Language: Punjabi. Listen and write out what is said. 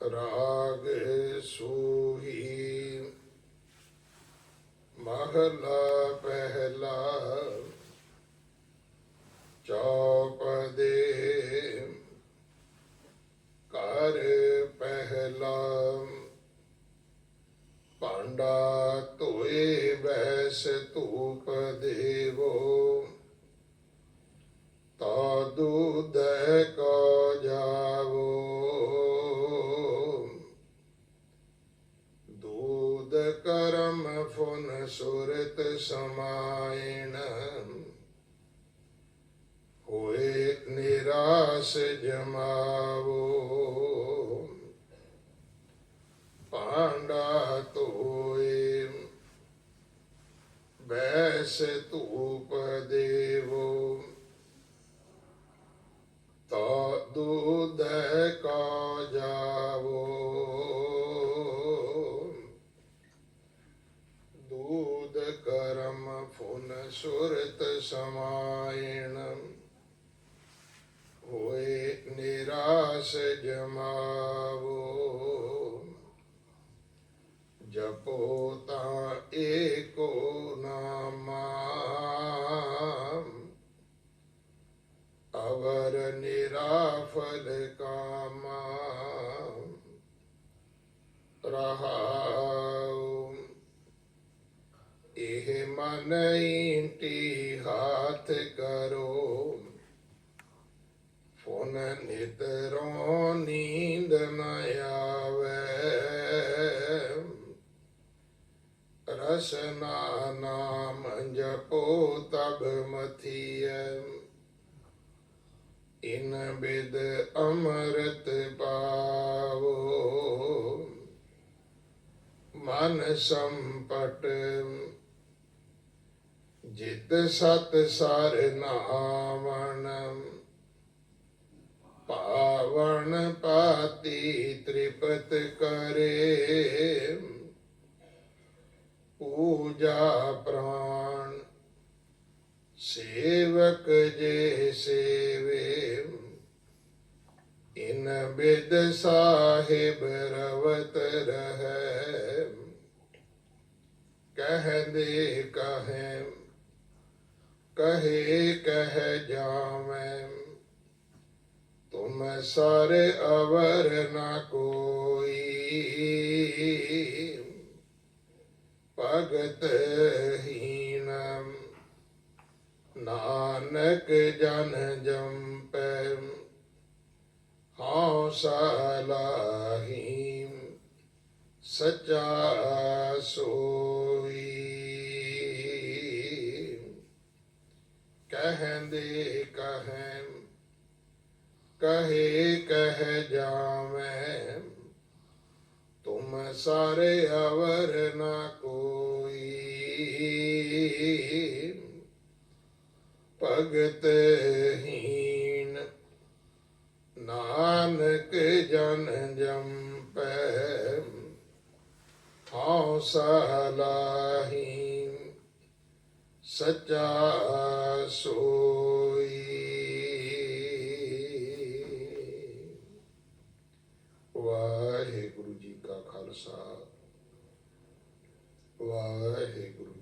ਰਾਗ ਸੂਹੀ। ਮਹਲਾ ਪਹਿਲਾ ਚੌਪ ਦੇ। ਘਰ ਪਹਿਲਾ ਭਾਂਡਾ ਧੋਏ ਬੈਸ ਧੂਪ ਦੇਵੋ ਤਾ ਦੁਧ ਕੋ ਜਾਵੋ ਦੂਧ ਕਰਮ ਫੁਨ ਸੁਰਤ ਸਮਾਇਣ। ਹੋਏ ਨਿਰਾਸ ਜਮਾਵੋ। ਪਾਂਡਾ ਤੋਏ ਬੈਸ ਧੂਪ ਦੇਵੋ ਤਾ ਦੁਧ ਕਾ ਜਾਵੋ ਦੂਧ ਕਰਮ ਫੁਨ ਸੁਰਤ ਸਮਾਇਣ। ਹੋਏ ਨਿਰਾਸ ਜਮਾਵੋ। ਜਪੋ ਤਾਂ ਏਕੋ ਨਾਮਾ। ਅਵਰ ਨਿਰਾਫਲ ਕਾਮਾ। ਰਹਾਉ ਮਨ ਇੰਟੀ ਹਾਥ ਕਰੋ। ਫੋਨ ਨਿਤਰੋਂ ਨੀਂਦ ਨ ਆਵੇ। ਰਸਨਾ ਨਾਮ ਜਪੋ ਤਬ ਮਥੀਐ। ਇਨ ਬਿਦ ਅੰਮ੍ਰਿਤ ਪਾਵੋ। ਮਨ ਸੰਪਟ ਜਿਤ ਸਤ ਸਰ ਨਾਵਣ ਪਾਵਨ ਪਾਤੀ ਤ੍ਰਿਪਤ ਕਰੇ। ਪੂਜਾ ਪ੍ਰਾਨ ਸੇਵਕ ਜੇ ਸੇਵੇ, ਇਨ ਬਿਦ ਸਾਹਿਬ ਰਵਤ ਰਹੈ। ਕਹਦੇ ਕਹੈ ਕਹੇ, ਕਹਿ ਜਾਵੇਂ। ਤੁਮ ਸਾਰੇ ਅਵਰ ਨਾ ਕੋਈ। ਭਗਤ ਹੀਨਮ ਨਾਨਕ ਜਨ ਜੰਪੈ। ਹਉ ਸਲਾਹੀ। ਸਚਾ ਸੋਈ। ਕਹੰਦੇ ਕਹੈ ਕਹੇ ਕਹਿ ਜਾਵੇਂ। ਤੁਮ ਸਾਰੇ ਅਵਰ ਨਾ ਕੋਈ। ਭਗਤ ਹੀਨ ਨਾਨਕ ਜਨ ਜੰਪੈ ਹਉ ਸਲਾਹੀ। ਸਚਾ ਸੋਈ। ਵਾਹਿਗੁਰੂ ਜੀ ਕਾ ਖਾਲਸਾ। ਵਾਹਿਗੁਰੂ